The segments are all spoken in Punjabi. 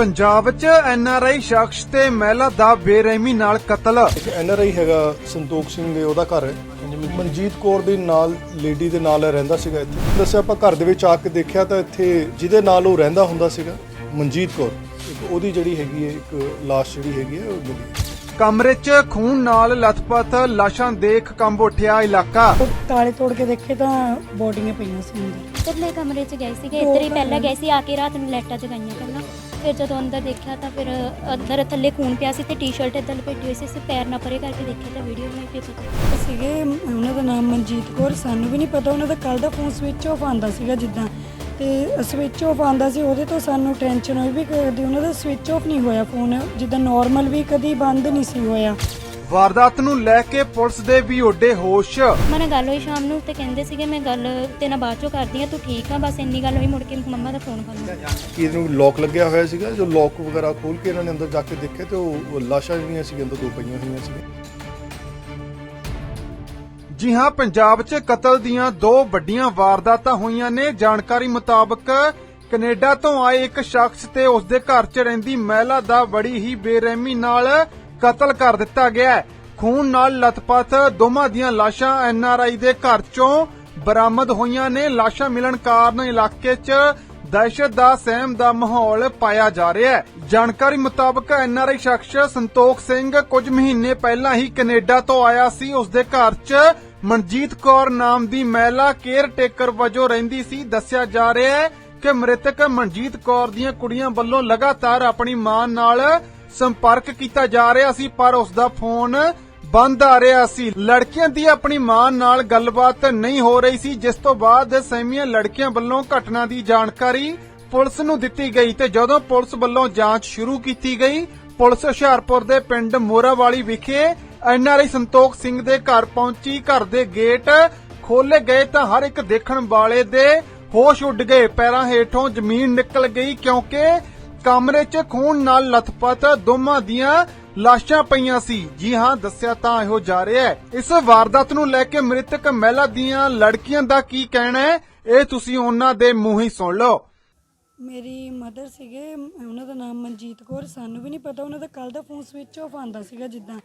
ਪੰਜਾਬ 'ਚ ਐਨਆਰਆਈ ਸ਼ਖਸ ਤੇ ਮਹਿਲਾ ਦਾ ਬੇਰਹਿਮੀ ਨਾਲ ਕਤਲ। ਇੱਕ ਐਨਆਰਆਈ ਹੈਗਾ ਸੰਤੋਖ ਸਿੰਘ ਦੇ ਉਹਦਾ ਘਰ ਹੈ। ਮਨਜੀਤ ਕੌਰ ਦੇ ਨਾਲ ਲੇਡੀ ਦੇ ਨਾਲ ਰਹਿੰਦਾ ਸੀਗਾ ਇੱਥੇ। ਦੱਸਿਆ ਆਪਾਂ ਘਰ ਦੇ ਵਿੱਚ ਆ ਕੇ ਦੇਖਿਆ ਤਾਂ ਇੱਥੇ ਜਿਹਦੇ ਨਾਲ ਉਹ ਰਹਿੰਦਾ ਹੁੰਦਾ ਸੀਗਾ ਮਨਜੀਤ ਕੌਰ। ਇੱਕ ਉਹਦੀ ਜਿਹੜੀ ਹੈਗੀ ਹੈ ਇੱਕ ਲਾਸ਼ ਜਿਹੜੀ ਹੈਗੀ ਹੈ ਉਹ ਮਿਲੀ। ਕਮਰੇ 'ਚ ਖੂਨ ਨਾਲ ਲਥਪਥ ਲਾਸ਼ਾਂ ਦੇਖ ਕੰਬ ਉੱਠਿਆ ਇਲਾਕਾ। ਉਹ ਤਾਲੇ ਤੋੜ ਕੇ ਦੇਖੇ ਤਾਂ ਬੋਡੀਆਂ ਪਈਆਂ ਸੀ ਅੰਦਰ। ਇੱਧਰਲੇ ਕਮਰੇ 'ਚ ਗਏ ਸੀਗੇ ਇੱਧਰ ਹੀ ਪਹਿਲਾਂ ਗਏ ਸੀ ਆ ਕੇ ਰਾਤ ਨੂੰ ਲਾਈਟਾਂ ਜਗਾਈਆਂ ਪਹਿਲਾਂ। ਫਿਰ ਜਦੋਂ ਅੰਦਰ ਦੇਖਿਆ ਤਾਂ ਫਿਰ ਅੰਦਰ ਥੱਲੇ ਖੂਨ ਪਿਆ ਸੀ ਤੇ ਟੀ-ਸ਼ਰਟ ਇੱਧਰ ਲਪੇਟੀ ਹੋਈ ਸੀ ਸਿਰ ਪੈਰ ਨਾ ਪਰੇ ਕਰਕੇ ਦੇਖਿਆ ਤਾਂ ਵੀਡੀਓ ਬਣਾਈ ਫਿਰ ਪਤਾ ਸੀਗੇ, ਉਹਨਾਂ ਦਾ ਨਾਮ ਮਨਜੀਤ ਕੌਰ, ਸਾਨੂੰ ਵੀ ਨਹੀਂ ਪਤਾ, ਉਹਨਾਂ ਦਾ ਕੱਲ ਦਾ ਫੋਨ ਸਵਿਚ ਆਫ ਆਂਦਾ ਸੀਗਾ ਜਿੱਦਾਂ। ਤੇ ਸਵਿਚ ਆਫ ਆਂਦਾ ਸੀ, ਉਹਦੇ ਤੋਂ ਸਾਨੂੰ ਟੈਨਸ਼ਨ ਹੋਈ ਵੀ ਕਦੀ ਉਹਨਾਂ ਦਾ ਸਵਿਚ ਆਫ ਨਹੀਂ ਹੋਇਆ ਫੋਨ ਜਿੱਦਾਂ ਨਾਰਮਲ ਵੀ ਕਦੀ ਬੰਦ ਨਹੀਂ ਸੀ ਹੋਇਆ। ਵਾਰਦਾਤ ਨੂੰ ਲੈ ਕੇ ਪੁਲਿਸ ਦੇ ਵੀ ਉੱਡੇ ਹੋਸ਼। ਮਨੇ ਗੱਲ ਹੋਈ ਸ਼ਾਮ ਨੂੰ ਤੇ ਕਹਿੰਦੇ ਸੀਗੇ ਮੈਂ ਗੱਲ ਤੇ ਨਾਲ ਬਾਅਦ ਚੋਂ ਕਰਦੀ ਆ ਤੂੰ ਠੀਕ ਆ ਬਸ ਇੰਨੀ ਗੱਲ ਹੋਈ ਮੁੜ ਕੇ ਮੰਮਾ ਦਾ ਫੋਨ ਕਰ ਲਿਆ ਕਿ ਇਹਨੂੰ ਲੋਕ ਲੱਗਿਆ ਹੋਇਆ ਸੀਗਾ? ਜੋ ਲੋਕ ਵਗੈਰਾ ਖੋਲ ਕੇ ਇਹਨਾਂ ਨੇ ਅੰਦਰ ਜਾ ਕੇ ਦੇਖੇ ਤੇ ਉਹ ਲਾਸ਼ਾਂ ਜਿਹੜੀਆਂ ਸੀ ਅੰਦਰ ਦੋ ਪਈਆਂ ਹੋਈਆਂ ਸੀ ਜੀ ਹਾਂ ਪੰਜਾਬ 'ਚ ਕਤਲ ਦੀਆਂ ਦੋ ਵੱਡੀਆਂ ਵਾਰਦਾਤਾਂ ਹੋਈਆਂ ਨੇ। ਜਾਣਕਾਰੀ ਮੁਤਾਬਕ ਕੈਨੇਡਾ ਤੋਂ ਆਏ ਇੱਕ ਸ਼ਖਸ ਤੇ ਉਸ ਦੇ ਘਰ 'ਚ ਰਹਿੰਦੀ ਮਹਿਲਾ ਦਾ ਬੜੀ ਹੀ ਬੇਰਹਿਮੀ ਨਾਲ ਕਤਲ ਕਰ ਦਿੱਤਾ ਗਿਆ ਹੈ। ਖੂਨ ਨਾਲ ਲਥਪਥ ਦੋਵਾਂ ਦੀਆਂ ਲਾਸ਼ਾਂ ਐਨਆਰਆਈ ਦੇ ਘਰ 'ਚੋਂ ਬਰਾਮਦ ਹੋਈਆਂ ਨੇ। ਲਾਸ਼ਾਂ ਮਿਲਣ ਕਾਰਨ ਇਲਾਕੇ 'ਚ ਦਹਿਸ਼ਤ ਦਾ ਸਹਿਮ ਦਾ ਮਾਹੌਲ ਪਾਇਆ ਜਾ ਰਿਹਾ ਹੈ। ਜਾਣਕਾਰੀ ਮੁਤਾਬਕ ਐਨਆਰਆਈ ਸ਼ਖਸ ਸੰਤੋਖ ਸਿੰਘ ਕੁਝ ਮਹੀਨੇ ਪਹਿਲਾਂ ਹੀ ਕੈਨੇਡਾ ਤੋਂ ਆਇਆ ਸੀ। ਉਸ ਦੇ ਘਰ 'ਚ ਮਨਜੀਤ ਕੌਰ ਨਾਮ ਦੀ ਮਹਿਲਾ ਕੇਅਰ ਟੇਕਰ ਵਜੋਂ ਰਹਿੰਦੀ ਸੀ। ਦੱਸਿਆ ਜਾ ਰਿਹਾ ਹੈ ਕਿ ਮ੍ਰਿਤਕ ਮਨਜੀਤ ਕੌਰ ਦੀਆਂ ਕੁੜੀਆਂ ਵੱਲੋਂ ਲਗਾਤਾਰ ਆਪਣੀ ਮਾਂ ਨਾਲ ਸੰਪਰਕ ਕੀਤਾ ਜਾ ਰਿਹਾ ਸੀ, ਪਰ ਉਸ ਦਾ ਫੋਨ ਬੰਦ ਆ ਰਿਹਾ ਸੀ। ਲੜਕੀਆਂ ਦੀ ਆਪਣੀ ਮਾਂ ਨਾਲ ਗੱਲਬਾਤ ਨਹੀਂ ਹੋ ਰਹੀ ਸੀ, ਜਿਸ ਤੋਂ ਬਾਅਦ ਸਹਿਮੀਆਂ ਲੜਕੀਆਂ ਵੱਲੋਂ ਘਟਨਾ ਦੀ ਜਾਣਕਾਰੀ ਪੁਲਿਸ ਨੂੰ ਦਿੱਤੀ ਗਈ ਤੇ ਜਦੋਂ ਪੁਲਿਸ ਵੱਲੋਂ ਜਾਂਚ ਸ਼ੁਰੂ ਕੀਤੀ ਗਈ, ਪੁਲਿਸ ਹੁਸ਼ਿਆਰਪੁਰ ਦੇ ਪਿੰਡ ਮੋਰਾਵਾਲੀ ਵਿਖੇ ਐਨਆਰਆਈ ਸੰਤੋਖ ਸਿੰਘ ਦੇ ਘਰ ਪਹੁੰਚੀ। ਘਰ ਦੇ ਗੇਟ ਖੋਲੇ ਗਏ ਤਾਂ ਹਰ ਇੱਕ ਦੇਖਣ ਵਾਲੇ ਦੇ ਹੋਸ਼ ਉੱਡ ਗਏ। ਪੈਰਾਂ ਹੇਠੋਂ ਜ਼ਮੀਨ ਨਿਕਲ ਗਈ ਕਿਉਂਕਿ ਕਮਰੇ 'ਚ ਖੂਨ ਨਾਲ ਲਥਪਥ ਦੋਵਾਂ ਦੀਆਂ ਲਾਸ਼ਾਂ ਪਈਆਂ ਸੀ। ਜੀ ਹਾਂ, ਦੱਸਿਆ ਤਾਂ ਇਹੋ ਜਾ ਰਿਹਾ ਹੈ। ਇਸ ਵਾਰਦਾਤ ਨੂੰ ਲੈ ਕੇ ਮ੍ਰਿਤਕ ਮਹਿਲਾ ਦੀਆਂ ਲੜਕੀਆਂ ਦਾ ਕੀ ਕਹਿਣਾ ਹੈ, ਇਹ ਤੁਸੀਂ ਉਹਨਾਂ ਦੇ ਮੂੰਹ ਹੀ ਸੁਣ ਲਓ। ਮੇਰੀ ਮਦਰ ਸੀਗੇ, ਉਹਨਾਂ ਦਾ ਨਾਮ ਮਨਜੀਤ ਕੌਰ। ਸਾਨੂੰ ਵੀ ਨਹੀਂ ਪਤਾ, ਉਹਨਾਂ ਦਾ ਕੱਲ ਦਾ ਫੋਨ ਸਵਿਚ ਆਫ ਆਂਦਾ ਸੀਗਾ ਜਿੱਦਾਂ।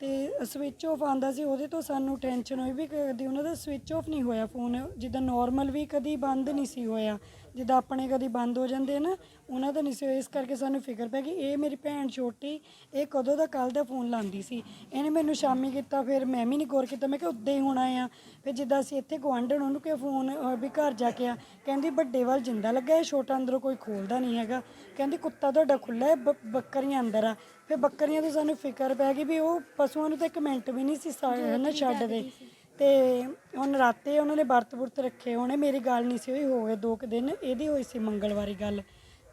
ਤੇ ਸਵਿਚ ਆਫ ਆਂਦਾ ਸੀ, ਉਹਦੇ ਤੋਂ ਸਾਨੂੰ ਟੈਨਸ਼ਨ ਹੋਈ ਵੀ ਕਦੀ ਉਹਨਾਂ ਦਾ ਸਵਿਚ ਆਫ ਨਹੀਂ ਹੋਇਆ ਫੋਨ। ਜਿੱਦਾਂ ਨਾਰਮਲ ਵੀ ਕਦੀ ਬੰਦ ਨਹੀਂ ਸੀ ਹੋਇਆ। ਜਿੱਦਾਂ ਆਪਣੇ ਕਦੀ ਬੰਦ ਹੋ ਜਾਂਦੇ ਨਾ ਉਹਨਾਂ ਦਾ ਨਹੀਂ ਸੀ ਇਸ ਕਰਕੇ ਸਾਨੂੰ ਫਿਕਰ ਪੈ ਗਈ ਇਹ ਮੇਰੀ ਭੈਣ ਛੋਟੀ ਇਹ ਕਦੋਂ ਦਾ ਕੱਲ ਦਾ ਫੋਨ ਲਾਂਦੀ ਸੀ। ਇਹਨੇ ਮੈਨੂੰ ਸ਼ਾਮੀ ਕੀਤਾ ਫਿਰ ਮੈਂ ਵੀ ਨਹੀਂ ਗੌਰ ਕੀਤਾ ਮੈਂ ਕਿਹਾ ਉੱਦਾਂ ਹੀ ਹੋਣਾ ਆ। ਫਿਰ ਜਿੱਦਾਂ ਅਸੀਂ ਇੱਥੇ ਗੁਆਂਢਣ ਉਹਨੂੰ ਕਿ ਫੋਨ ਅਹ, ਵੀ ਘਰ ਜਾ ਕੇ ਆ। ਕਹਿੰਦੀ ਵੱਡੇ ਵੱਲ ਜਿੰਦਾ ਲੱਗਾ ਹੈ ਛੋਟਾ ਅੰਦਰੋਂ ਕੋਈ ਖੋਲਦਾ ਨਹੀਂ ਹੈਗਾ। ਕਹਿੰਦੀ ਕੁੱਤਾ ਤੁਹਾਡਾ ਖੁੱਲਾ ਹੈ ਬ- ਬੱਕਰੀਆਂ ਅੰਦਰ ਆ। ਫਿਰ ਬੱਕਰੀਆਂ ਤੋਂ ਸਾਨੂੰ ਫਿਕਰ ਪੈ ਗਈ ਵੀ ਉਹ ਪਸ਼ੂਆਂ ਨੂੰ ਤਾਂ ਇੱਕ ਮਿੰਟ ਵੀ ਨਹੀਂ ਸੀ ਸਾ- ਹਨਾ ਛੱਡਦੇ। ਤੇ ਉਹ ਨਰਾਤੇ ਉਹਨਾਂ ਨੇ ਵਰਤ ਵੁਰਤ ਰੱਖੇ ਹੋਣੇ। ਮੇਰੀ ਗੱਲ ਨਹੀਂ ਸੀ ਹੋਈ, ਹੋ ਗਏ ਦੋ ਕੁ ਦਿਨ, ਇਹਦੀ ਹੋਈ ਸੀ ਮੰਗਲਵਾਰੀ ਗੱਲ।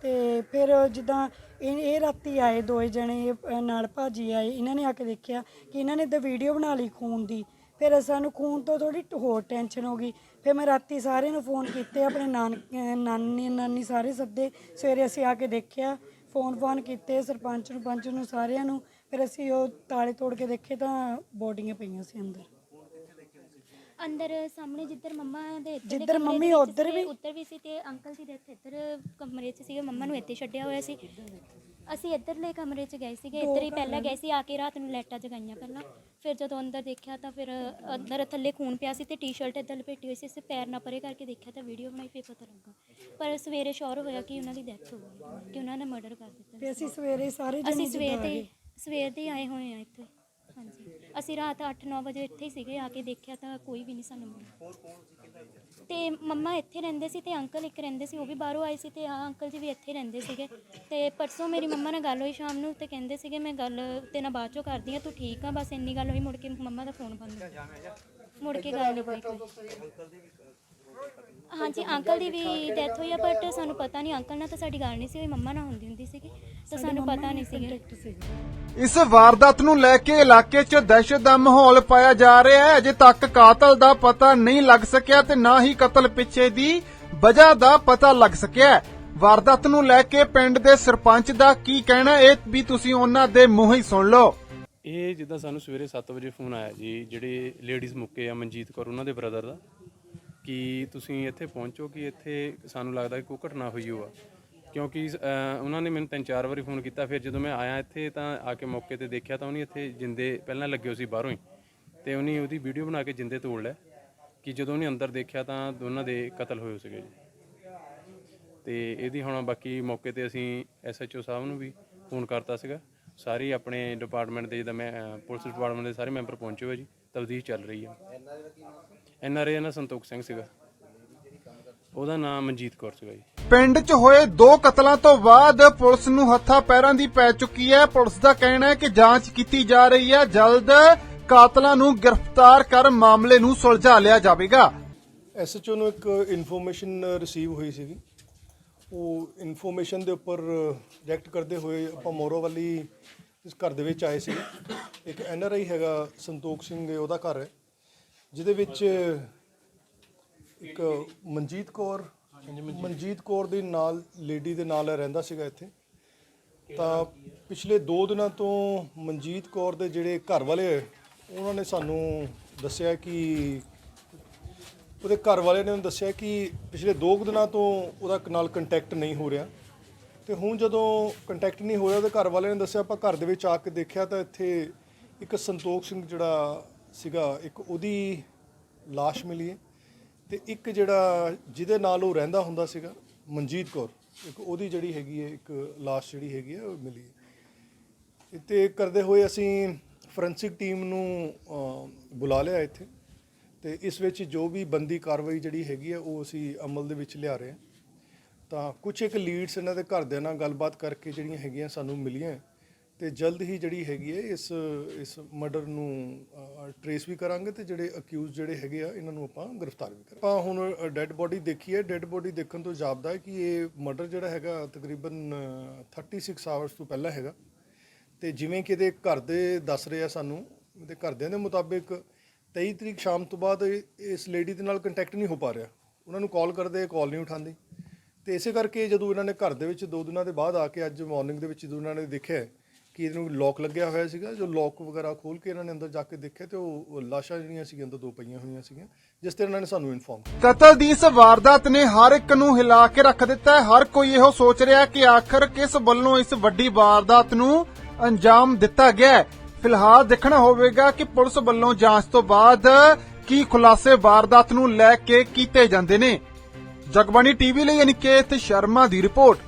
ਤੇ ਫਿਰ ਜਿੱਦਾਂ ਇਹ ਇਹ ਰਾਤੀ ਆਏ ਦੋਏ ਜਣੇ ਅਹ ਨਾਲ ਭਾਜੀ ਆਏ, ਇਹਨਾਂ ਨੇ ਆ ਕੇ ਦੇਖਿਆ ਕਿ ਇਹਨਾਂ ਨੇ ਤਾਂ ਵੀਡੀਓ ਬਣਾ ਲਈ ਖੂਨ ਦੀ। ਫਿਰ ਸਾਨੂੰ ਖੂਨ ਤੋਂ ਥੋੜੀ ਹੋਰ ਟੈਨਸ਼ਨ ਹੋ ਗਈ। ਫਿਰ ਮੈਂ ਰਾਤੀ ਸਾਰਿਆਂ ਨੂੰ ਫੋਨ ਕੀਤੇ, ਆਪਣੇ ਨਾਨ ਨਾਨੀ ਨਾਨੀ ਸਾਰੇ ਸੱਦੇ। ਸਵੇਰੇ ਅਸੀਂ ਆ ਕੇ ਦੇਖਿਆ, ਫੋਨ ਫੋਨ ਕੀਤੇ ਸਰਪੰਚ ਨੂੰ, ਪੰਚ ਨੂੰ, ਸਾਰਿਆਂ ਨੂੰ। ਫਿਰ ਅਸੀਂ ਉਹ ਤਾਲੇ ਤੋੜ ਕੇ ਦੇਖੇ ਤਾਂ ਬੋਡੀਆਂ ਪਈਆਂ ਸੀ ਅੰਦਰ। ਅੰਦਰ ਸਾਹਮਣੇ ਜਿੱਧਰ ਮੰਮਾ ਦੇ ਇੱਧਰ ਦੇ ਜਿੱਧਰ ਕਮਰੇ ਮੰਮੀ ਦੇ ਵਿੱਚ ਉੱਧਰ ਸੀਗੇ, ਵੀ? ਉੱਧਰ ਵੀ ਸੀ ਤੇ ਅੰਕਲ ਜੀ ਦੇ ਇੱਥੇ ਇੱਧਰ ਕਮਰੇ 'ਚ ਸੀਗੇ ਮੰਮਾ ਨੂੰ ਇੱਥੇ ਛੱਡਿਆ ਹੋਇਆ ਸੀ। ਅਸੀਂ ਇੱਧਰਲੇ ਕਮਰੇ 'ਚ ਗਏ ਸੀਗੇ ਇੱਧਰ ਹੀ ਪਹਿਲਾਂ ਗਏ ਸੀ ਆ ਕੇ ਰਾਤ ਨੂੰ ਲਾਈਟਾਂ ਜਗਾਈਆਂ ਪਹਿਲਾਂ। ਫਿਰ ਜਦੋਂ ਅੰਦਰ ਦੇਖਿਆ ਤਾਂ ਫਿਰ ਅੰਦਰ ਥੱਲੇ ਖੂਨ ਪਿਆ ਸੀ ਤੇ ਟੀ-ਸ਼ਰਟ ਇੱਧਰ ਲਪੇਟੀ ਹੋਈ ਸੀ ਸਿਰ ਪੈਰ ਨਾ ਪਰੇ ਕਰਕੇ ਦੇਖਿਆ ਤਾਂ ਵੀਡੀਓ ਬਣਾਈ ਫਿਰ ਪਤਾ ਲੱਗਾ। ਪਰ ਸਵੇਰੇ ਸ਼ੋਰ ਹੋਇਆ ਕਿ ਉਹਨਾਂ ਦੀ ਡੈਥ ਹੋ ਗਈ ਕਿ ਉਹਨਾਂ ਨੇ ਮਰਡਰ ਕਰ ਦਿੱਤਾ। ਤੇ ਅਸੀਂ ਸਵੇਰੇ ਸਾਰੇ ਜਣੇ ਅਸੀਂ ਸਵੇਰ ਆ ਦੇ ਗਏ। ਸਵੇਰ ਦੇ ਆਏ ਹੋਏ ਆ ਇੱਥੇ। ਹਾਂਜੀ। ਅਸੀਂ ਰਾਤ 8-9 ਵਜੇ ਇੱਥੇ ਹੀ ਸੀਗੇ, ਆ ਕੇ ਦੇਖਿਆ ਤਾਂ ਕੋਈ ਵੀ ਨਹੀਂ ਸਾਨੂੰ ਮਿਲਿਆ। ਤੇ ਮੰਮਾ ਇੱਥੇ ਰਹਿੰਦੇ ਸੀ ਤੇ ਅੰਕਲ ਇੱਕ ਰਹਿੰਦੇ ਸੀ, ਉਹ ਵੀ ਬਾਹਰੋਂ ਆਏ ਸੀ ਤੇ ਆ ਅੰਕਲ ਜੀ ਵੀ ਇੱਥੇ ਰਹਿੰਦੇ ਸੀਗੇ। ਤੇ ਪਰਸੋਂ ਮੇਰੀ ਮੰਮਾ ਨਾਲ ਗੱਲ ਹੋਈ ਸ਼ਾਮ ਨੂੰ ਤੇ ਕਹਿੰਦੇ ਸੀਗੇ, ਮੈਂ ਗੱਲ ਤੇ ਨਾ ਬਾਅਦ ਚੋਂ ਕਰਦੀ ਆ ਤੂੰ ਠੀਕ ਆ, ਬਸ ਇੰਨੀ ਗੱਲ ਹੋਈ, ਮੁੜ ਕੇ ਮੰਮਾ ਦਾ ਫੋਨ ਬੰਦ ਮੁੜ ਕੇ ਗੱਲ ਨਹੀਂ ਹੋਈ ਕੋਈ। ਹਾਂਜੀ ਅੰਕਲ ਦੀ ਵੀ ਡੈਥ ਹੋਈ ਆ ਬਟ ਸਾਨੂੰ ਪਤਾ ਨਹੀਂ ਅੰਕਲ ਨਾਲ ਤਾਂ ਸਾਡੀ ਗੱਲ ਨਹੀਂ ਸੀ ਹੋਈ ਮੰਮਾ ਨਾਲ ਹੁੰਦੀ ਹੁੰਦੀ ਸੀਗੀ ਤਾਂ ਸਾਨੂੰ ਪਤਾ ਨਹੀਂ ਸੀਗਾ। ਇਸ ਵਾਰਦਾਤ ਨੂੰ ਲੈ ਕੇ ਇਲਾਕੇ 'ਚ ਦਹਿਸ਼ਤ ਦਾ ਮਾਹੌਲ ਪਾਇਆ ਜਾ ਰਿਹਾ ਹੈ। ਅਜੇ ਤੱਕ ਕਾਤਲ ਦਾ ਪਤਾ ਨਹੀਂ ਲੱਗ ਸਕਿਆ ਤੇ ਨਾ ਹੀ ਕਤਲ ਪਿੱਛੇ ਦੀ ਵਜ੍ਹਾ ਦਾ ਪਤਾ ਲੱਗ ਸਕਿਆ। ਵਾਰਦਾਤ ਨੂੰ ਲੈ ਕੇ ਪਿੰਡ ਦੇ ਸਰਪੰਚ ਦਾ ਕੀ ਕਹਿਣਾ ਇਹ ਵੀ ਤੁਸੀਂ ਉਹਨਾਂ ਦੇ ਮੂੰਹ ਹੀ ਸੁਣ ਲਓ। ਇਹ ਜਿੱਦਾਂ ਸਾਨੂੰ ਸਵੇਰੇ 7 ਵਜੇ ਫੋਨ ਆਇਆ ਜੀ ਜਿਹੜੇ ਲੇਡੀਜ਼ ਮੁੱਕੇ ਆ ਮਨਜੀਤ ਕੌਰ ਉਹਨਾਂ ਦੇ ਬ੍ਰਦਰ ਦਾ। ਕਿ ਤੁਸੀਂ ਇੱਥੇ ਪਹੁੰਚੋ ਕਿ ਇੱਥੇ ਸਾਨੂੰ ਲੱਗਦਾ ਕਿ ਕੋਈ ਘਟਨਾ ਹੋਈ ਹੋਆ। ਕਿਉਂਕਿ ਅਹ, ਉਹਨਾਂ ਨੇ ਮੈਨੂੰ ਤਿੰਨ ਚਾਰ ਵਾਰੀ ਫੋਨ ਕੀਤਾ ਫਿਰ ਜਦੋਂ ਮੈਂ ਆਇਆ ਇੱਥੇ ਤਾਂ ਆ ਕੇ ਮੌਕੇ ਤੇ ਦੇਖਿਆ ਤਾਂ ਉਹਨੇ ਇੱਥੇ ਜਿੰਦੇ ਪਹਿਲਾਂ ਲੱਗੇ ਹੋਏ ਸੀ ਬਾਹਰੋਂ ਹੀ। ਤੇ ਉਹਨੇ ਉਹਦੀ ਵੀਡੀਓ ਬਣਾ ਕੇ ਜਿੰਦੇ ਤੋੜ ਲਿਆ ਕਿ ਜਦੋਂ ਉਹਨੇ ਅੰਦਰ ਦੇਖਿਆ ਤਾਂ ਦੋਨਾਂ ਦੇ ਕਤਲ ਹੋਏ ਸੀਗੇ ਜੀ। ਤੇ ਇਹਦੀ ਹੁਣ ਬਾਕੀ ਮੌਕੇ ਤੇ ਅਸੀਂ ਐਸਐਚਓ ਸਾਹਿਬ ਨੂੰ ਵੀ ਫੋਨ ਕਰਤਾ ਸੀਗਾ। ਸਾਰੇ ਆਪਣੇ ਡਿਪਾਰਟਮੈਂਟ ਦੇ ਜਿੱਦਾਂ ਮੈਂ ਅਹ, ਪੁਲਿਸ ਡਿਪਾਰਟਮੈਂਟ ਦੇ ਸਾਰੇ ਮੈਂਬਰ ਪਹੁੰਚੇ ਹੋਏ ਜੀ ਤਬਦੀਲ ਚੱਲ ਰਹੀ ਆ। ਐਨਆਰਏ ਨਾਲ ਸੰਤੋਖ ਸਿੰਘ ਸੀਗਾ। ਉਹਦਾ ਨਾਮ ਮਨਜੀਤ ਕੌਰ ਸੀਗਾ ਜੀ। ਪਿੰਡ 'ਚ ਹੋਏ ਦੋ ਕਤਲਾਂ ਤੋਂ ਬਾਅਦ ਪੁਲਿਸ ਨੂੰ ਹੱਥਾਂ ਪੈਰਾਂ ਦੀ ਪੈ ਚੁੱਕੀ ਹੈ। ਪੁਲਿਸ ਦਾ ਕਹਿਣਾ ਹੈ ਕਿ ਜਾਂਚ ਕੀਤੀ ਜਾ ਰਹੀ ਹੈ। ਜਲਦ ਕਾਤਲਾਂ ਨੂੰ ਗ੍ਰਿਫਤਾਰ ਕਰ ਮਾਮਲੇ ਨੂੰ ਸੁਲਝਾ ਲਿਆ ਜਾਵੇਗਾ। ਐਸਐਚਓ ਨੂੰ ਇੱਕ ਇਨਫੋਰਮੇਸ਼ਨ ਰਿਸੀਵ ਹੋਈ ਸੀਗੀ। ਉਹ ਇਨਫੋਰਮੇਸ਼ਨ ਦੇ ਉੱਪਰ ਰਿਐਕਟ ਕਰਦੇ ਹੋਏ ਆਪਾਂ ਮੋਰੋਵਾਲੀ ਇਸ ਘਰ ਦੇ ਵਿੱਚ ਆਏ ਸੀ। ਇੱਕ ਐਨਆਰਆਈ ਹੈਗਾ ਸੰਤੋਖ ਸਿੰਘ ਉਹਦਾ ਘਰ ਹੈ ਜਿਹਦੇ ਵਿੱਚ ਇੱਕ ਮਨਜੀਤ ਕੌਰ ਮਨਜੀਤ। ਕੌਰ ਦੇ ਨਾਲ ਲੇਡੀ ਦੇ ਨਾਲ ਰਹਿੰਦਾ ਸੀਗਾ ਇੱਥੇ। ਤਾਂ ਪਿਛਲੇ 2 ਦਿਨਾਂ ਤੋਂ ਮਨਜੀਤ ਕੌਰ ਦੇ ਜਿਹੜੇ ਘਰ ਵਾਲੇ ਉਹਨਾਂ ਨੇ ਸਾਨੂੰ ਦੱਸਿਆ ਕਿ ਉਹਦੇ ਘਰ ਵਾਲੇ ਨੇ ਉਹਨੂੰ ਦੱਸਿਆ ਕਿ ਪਿਛਲੇ 2 ਦਿਨਾਂ ਤੋਂ ਉਹਦਾ ਨਾਲ ਕੰਟੈਕਟ ਨਹੀਂ ਹੋ ਰਿਹਾ ਤੇ ਹੁਣ ਜਦੋਂ ਕੰਟੈਕਟ ਨਹੀਂ ਹੋ ਰਿਹਾ ਉਹਦੇ ਘਰ ਵਾਲੇ ਨੇ ਦੱਸਿਆ ਆਪਾਂ ਘਰ ਦੇ ਵਿੱਚ ਆ ਕੇ ਦੇਖਿਆ ਤਾਂ ਇੱਥੇ ਇੱਕ ਸੰਤੋਖ ਸਿੰਘ ਜਿਹੜਾ ਸੀਗਾ ਇੱਕ ਉਹਦੀ লাশ ਮਿਲੀ ਹੈ ਤੇ ਇੱਕ ਜਿਹੜਾ ਜਿਹਦੇ ਨਾਲ ਉਹ ਰਹਿੰਦਾ ਹੁੰਦਾ ਸੀਗਾ ਮਨਜੀਤ ਕੌਰ ਇੱਕ ਉਹਦੀ ਜਿਹੜੀ ਹੈਗੀ ਹੈ ਇੱਕ লাশ ਜਿਹੜੀ ਹੈਗੀ ਹੈ ਉਹ ਮਿਲੀ ਹੈ ਤੇ ਕਰਦੇ ਹੋਏ ਅਸੀਂ ਫੋਰੈਂਸਿਕ ਟੀਮ ਨੂੰ ਅ, ਬੁਲਾ ਲਿਆ ਇੱਥੇ ਤੇ ਇਸ ਵਿੱਚ ਜੋ ਵੀ ਬੰਦੀ ਕਾਰਵਾਈ ਜਿਹੜੀ ਹੈਗੀ ਹੈ ਉਹ ਅਸੀਂ ਅਮਲ ਦੇ ਵਿੱਚ ਲਿਆ ਰਹੇ ਹਾਂ। ਤਾਂ ਕੁਝ ਇੱਕ ਲੀਡਸ ਇਹਨਾਂ ਦੇ ਘਰਦਿਆਂ ਨਾਲ ਗੱਲਬਾਤ ਕਰਕੇ ਜਿਹੜੀਆਂ ਹੈਗੀਆਂ ਸਾਨੂੰ ਮਿਲੀਆਂ ਹੈ ਤੇ ਜਲਦ ਹੀ ਜਿਹੜੀ ਹੈਗੀ ਹੈ ਇਸ ਇਸ ਮਰਡਰ ਨੂੰ ਟਰੇਸ ਵੀ ਕਰਾਂਗੇ ਤੇ ਜਿਹੜੇ ਅਕਿਊਜ਼ ਜਿਹੜੇ ਹੈਗੇ ਆ ਇਹਨਾਂ ਨੂੰ ਆਪਾਂ ਗ੍ਰਿਫਤਾਰ ਵੀ ਕਰਾਂਗੇ। ਆਪਾਂ ਹੁਣ ਡੈੱਡ ਬੋਡੀ ਦੇਖੀ ਹੈ। ਡੈੱਡ ਬੋਡੀ ਦੇਖਣ ਤੋਂ ਜਾਪਦਾ ਹੈ ਕਿ ਇਹ ਮਰਡਰ ਜਿਹੜਾ ਹੈਗਾ ਤਕਰੀਬਨ ਅ, 36 ਆਵਰਸ ਤੋਂ ਪਹਿਲਾਂ ਹੈਗਾ। ਤੇ ਜਿਵੇਂ ਕਿ ਇਹਦੇ ਘਰ ਦੇ ਦੱਸ ਰਹੇ ਆ ਸਾਨੂੰ ਇਹਦੇ ਘਰਦਿਆਂ ਦੇ ਮੁਤਾਬਿਕ 23 ਤਰੀਕ ਸ਼ਾਮ ਤੋਂ ਬਾਅਦ ਇਸ ਲੇਡੀ ਦੇ ਨਾਲ ਕੰਟੈਕਟ ਨਹੀਂ ਹੋ ਪਾ ਰਿਹਾ। ਉਹਨਾਂ ਨੂੰ ਕਾਲ ਕਰਦੇ ਕਾਲ ਨਹੀਂ ਉਠਾਉਂਦੀ। ਤੇ ਇਸੇ ਕਰਕੇ ਜਦੋਂ ਇਹਨਾਂ ਨੇ ਘਰ ਦੇ ਵਿੱਚ ਦੋ ਦਿਨਾਂ ਦੇ ਬਾਅਦ ਆ ਕੇ ਅੱਜ ਮਾਰਨਿੰਗ ਦੇ ਵਿੱਚ ਜਦੋਂ ਇਹਨਾਂ ਨੇ ਦੇਖਿਆ ਕਿ ਇਹਨੂੰ ਲੋਕ ਲੱਗਿਆ ਹੋਇਆ ਸੀਗਾ, ਜੋ ਲੋਕ ਵਗੈਰਾ ਖੋਲ ਕੇ ਇਹਨਾਂ ਨੇ ਅੰਦਰ ਜਾ ਕੇ ਦੇਖਿਆ ਤੇ ਉਹ ਉਹ ਲਾਸ਼ਾਂ ਜਿਹੜੀਆਂ ਸੀਗੀਆਂ, ਅੰਦਰ ਦੋ ਪਈਆਂ ਹੋਈਆਂ ਸੀਗੀਆਂ, ਜਿਸ ਤੇ ਇਹਨਾਂ ਨੇ ਸਾਨੂੰ ਇਨਫੋਰਮ ਕਤਲ ਦੀ ਇਸ ਵਾਰਦਾਤ ਨੇ ਹਰ ਇੱਕ ਨੂੰ ਹਿਲਾ ਕੇ ਰੱਖ ਦਿੱਤਾ ਹੈ। ਹਰ ਕੋਈ ਇਹੋ ਸੋਚ ਰਿਹਾ ਕਿ ਆਖਰ ਕਿਸ ਵੱਲੋਂ ਇਸ ਵੱਡੀ ਵਾਰਦਾਤ ਨੂੰ ਅੰਜਾਮ ਦਿੱਤਾ ਗਿਆ ਹੈ। ਫਿਲਹਾਲ ਦੇਖਣਾ ਹੋਵੇਗਾ ਕਿ ਪੁਲਿਸ ਵੱਲੋਂ ਜਾਂਚ ਤੋਂ ਬਾਅਦ ਕੀ ਖੁਲਾਸੇ ਵਾਰਦਾਤ ਨੂੰ ਲੈ ਕੇ ਕੀਤੇ ਜਾਂਦੇ ਨੇ। ਜਗਬਾਣੀ ਟੀਵੀ ਲਈ ਅਨਿਕੇਤ ਸ਼ਰਮਾ ਦੀ ਰਿਪੋਰਟ।